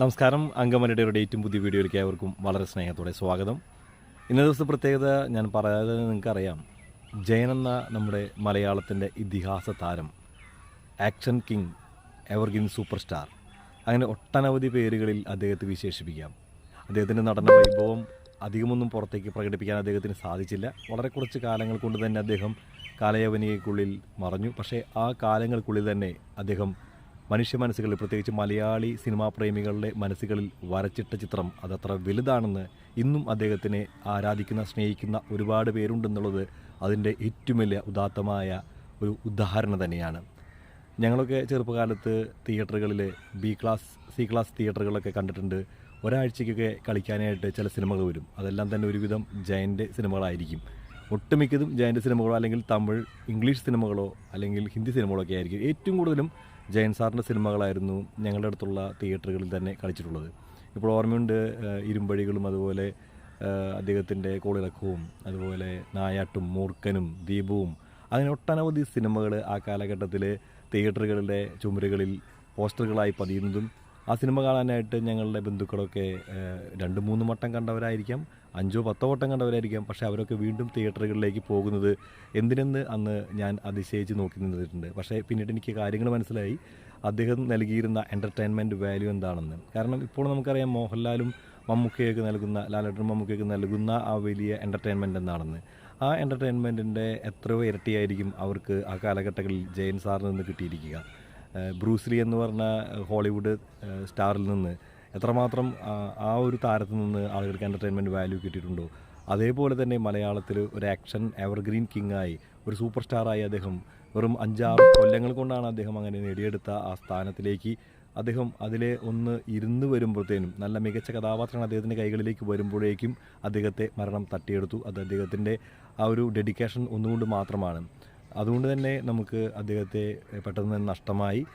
നമസ്കാരം. അങ്കമനയുടെ ഒരു ഡേറ്റും പുതിയ വീഡിയോയിലേക്ക് അവർക്കും വളരെ സ്നേഹത്തോടെ സ്വാഗതം. ഇന്നത്തെ ദിവസത്തെ പ്രത്യേകത ഞാൻ പറയാതെ നിങ്ങൾക്കറിയാം. ജയൻ എന്ന നമ്മുടെ മലയാളത്തിന്റെ ഇതിഹാസ താരം action king evergreen super star അങ്ങനെ ഒട്ടനവധി പേരുകളിൽ അദ്ദേഹത്തെ വിശേഷിപ്പിക്കാം. അദ്ദേഹത്തിന്റെ നടന വൈഭവം അധികമൊന്നും പുറത്തേക്ക് പ്രകടിപ്പിക്കാൻ അദ്ദേഹത്തിന് സാധിച്ചില്ല. വളരെ കുറച്ച് കാലങ്ങൾ കൊണ്ട് തന്നെ അദ്ദേഹം കാലയവനികയ്ക്കുള്ളിൽ മറഞ്ഞു. പക്ഷേ ആ കാലങ്ങൾക്കുള്ളിൽ തന്നെ അദ്ദേഹം മനുഷ്യ മനസ്സുകളിൽ പ്രത്യേകിച്ച് മലയാളി സിനിമാ പ്രേമികളുടെ മനസ്സുകളിൽ വരച്ചിട്ട ചിത്രം അതത്ര വലുതാണെന്ന് ഇന്നും അദ്ദേഹത്തിനെ ആരാധിക്കുന്ന സ്നേഹിക്കുന്ന ഒരുപാട് പേരുണ്ടെന്നുള്ളത് അതിന്റെ ഏറ്റവും വലിയ ഉദാത്തമായ ഒരു ഉദാഹരണം തന്നെയാണ്. ഞങ്ങളൊക്കെ ചെറുപ്പകാലത്ത് തിയേറ്ററുകളിൽ ബി ക്ലാസ് സി ക്ലാസ് തിയേറ്ററുകളൊക്കെ കണ്ടിട്ടുണ്ട്. ഒരാഴ്ചയ്ക്കൊക്കെ കളിക്കാനായിട്ട് ചില സിനിമകൾ വരും. അതെല്ലാം തന്നെ ഒരുവിധം ജയന്റെ സിനിമകളായിരിക്കും. ഒട്ടുമിക്കതും ജയന്റെ സിനിമകളോ അല്ലെങ്കിൽ തമിഴ് ഇംഗ്ലീഷ് സിനിമകളോ അല്ലെങ്കിൽ ഹിന്ദി സിനിമകളോ ഒക്കെ ആയിരിക്കും. ഏറ്റവും കൂടുതലും ജയൻ സാറിന്റെ സിനിമകളായിരുന്നു ഞങ്ങളുടെ അടുത്തുള്ള തിയേറ്ററുകളിൽ തന്നെ കളിച്ചിട്ടുള്ളത്. ഇപ്പോൾ ഓർമ്മയുണ്ട് ഇരുമ്പഴികളും അതുപോലെ അദ്ദേഹത്തിന്റെ കോളിളക്കവും അതുപോലെ നായാട്ടും മൂർക്കനും ദീപവും അങ്ങനെ ഒട്ടനവധി സിനിമകൾ ആ കാലഘട്ടത്തിൽ തിയേറ്ററുകളുടെ ചുമരുകളിൽ പോസ്റ്ററുകളായി പതിയുന്നതും ആ സിനിമ കാണാനായിട്ട് ഞങ്ങളുടെ ബന്ധുക്കളൊക്കെ രണ്ട് മൂന്ന് വട്ടം കണ്ടവരായിരിക്കാം അഞ്ചോ പത്തോ വട്ടം കണ്ടവരായിരിക്കാം പക്ഷേ അവരൊക്കെ വീണ്ടും തിയേറ്ററുകളിലേക്ക് പോകുന്നത് എന്തിനെന്ന് അന്ന് ഞാൻ അതിശയിച്ച് നോക്കി നിന്നിട്ടുണ്ട്. പക്ഷേ പിന്നീട് എനിക്ക് കാര്യങ്ങൾ മനസ്സിലായി. അദ്ദേഹം നൽകിയിരുന്ന എന്റർടൈൻമെന്റ് വാല്യൂ എന്താണെന്ന്. കാരണം ഇപ്പോൾ നമുക്കറിയാം മോഹൻലാലും മമ്മൂക്കയൊക്കെ നൽകുന്ന ലാലേട്ടൻ മമ്മൂക്കയൊക്കെ നൽകുന്ന ആ വലിയ എന്റർടൈൻമെന്റ് എന്താണെന്ന്. ആ എന്റർടൈൻമെന്റിന്റെ എത്രയോ ഇരട്ടിയായിരിക്കും അവർക്ക് ആ കാലഘട്ടങ്ങളിൽ ജയൻ സാറിൽ നിന്ന് കിട്ടിയിരിക്കുക. ബ്രൂസ്ലി എന്ന് പറഞ്ഞ ഹോളിവുഡ് സ്റ്റാറിൽ നിന്ന് എത്രമാത്രം ആ- ആ ഒരു താരത്തിൽ നിന്ന് ആളുകൾക്ക് എന്റർടൈൻമെന്റ് വാല്യൂ കിട്ടിയിട്ടുണ്ടോ? അതേപോലെ തന്നെ മലയാളത്തിൽ ഒരു ആക്ഷൻ എവർഗ്രീൻ കിങ്ങായി ഒരു സൂപ്പർ സ്റ്റാറായി അദ്ദേഹം വെറും അഞ്ചാറ് കൊല്ലങ്ങൾ കൊണ്ടാണ് അദ്ദേഹം അങ്ങനെ നേടിയെടുത്ത ആ സ്ഥാനത്തിലേക്ക്. അദ്ദേഹം അതിലെ ഒന്ന് ഇരുന്ന് വരുമ്പോഴത്തേനും നല്ല മികച്ച കഥാപാത്രങ്ങൾ അദ്ദേഹത്തിന്റെ കൈകളിലേക്ക് വരുമ്പോഴേക്കും അദ്ദേഹത്തെ മരണം തട്ടിയെടുത്തു. അത് അദ്ദേഹത്തിന്റെ ആ ഒരു ഡെഡിക്കേഷൻ ഒന്നുകൊണ്ട് മാത്രമാണ്. അതുകൊണ്ട് തന്നെ നമുക്ക് അദ്ദേഹത്തെ പെട്ടെന്ന് തന്നെ നഷ്ടമായി.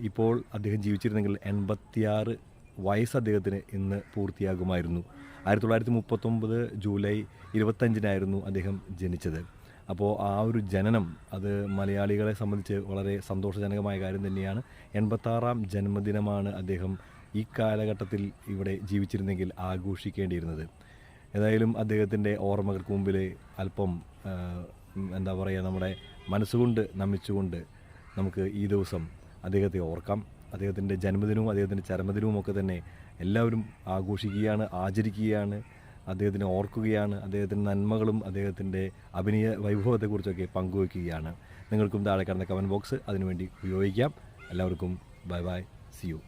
ഇപ്പോൾ അദ്ദേഹം ജീവിച്ചിരുന്നെങ്കിൽ എൺപത്തിയാറ് വയസ്സ് അദ്ദേഹത്തിന് ഇന്ന് പൂർത്തിയാകുമായിരുന്നു. ആയിരത്തി തൊള്ളായിരത്തി മുപ്പത്തൊമ്പത് ജൂലൈ ഇരുപത്തഞ്ചിനായിരുന്നു അദ്ദേഹം ജനിച്ചത്. അപ്പോൾ ആ ഒരു ജനനം അത് മലയാളികളെ സംബന്ധിച്ച് വളരെ സന്തോഷജനകമായ കാര്യം തന്നെയാണ്. എൺപത്താറാം ജന്മദിനമാണ് അദ്ദേഹം ഈ കാലഘട്ടത്തിൽ ഇവിടെ ജീവിച്ചിരുന്നെങ്കിൽ ആഘോഷിക്കേണ്ടിയിരുന്നത്. ഏതായാലും അദ്ദേഹത്തിന്റെ ഓർമ്മകൾക്ക് മുമ്പിൽ അല്പം എന്താ പറയുക നമ്മുടെ മനസ്സുകൊണ്ട് നമിച്ചുകൊണ്ട് നമുക്ക് ഈ ദിവസം അദ്ദേഹത്തെ ഓർക്കാം. അദ്ദേഹത്തിന്റെ ജന്മദിനവും അദ്ദേഹത്തിന്റെ ചരമദിനവും ഒക്കെ തന്നെ എല്ലാവരും ആഘോഷിക്കുകയാണ് ആചരിക്കുകയാണ് അദ്ദേഹത്തിനെ ഓർക്കുകയാണ് അദ്ദേഹത്തിന്റെ നന്മകളും അദ്ദേഹത്തിന്റെ അഭിനയ വൈഭവത്തെക്കുറിച്ചൊക്കെ പങ്കുവയ്ക്കുകയാണ്. നിങ്ങൾക്കും താഴെ കിടന്ന കമന്റ് ബോക്സ് അതിനുവേണ്ടി ഉപയോഗിക്കാം. എല്ലാവർക്കും ബൈ ബൈ സി യു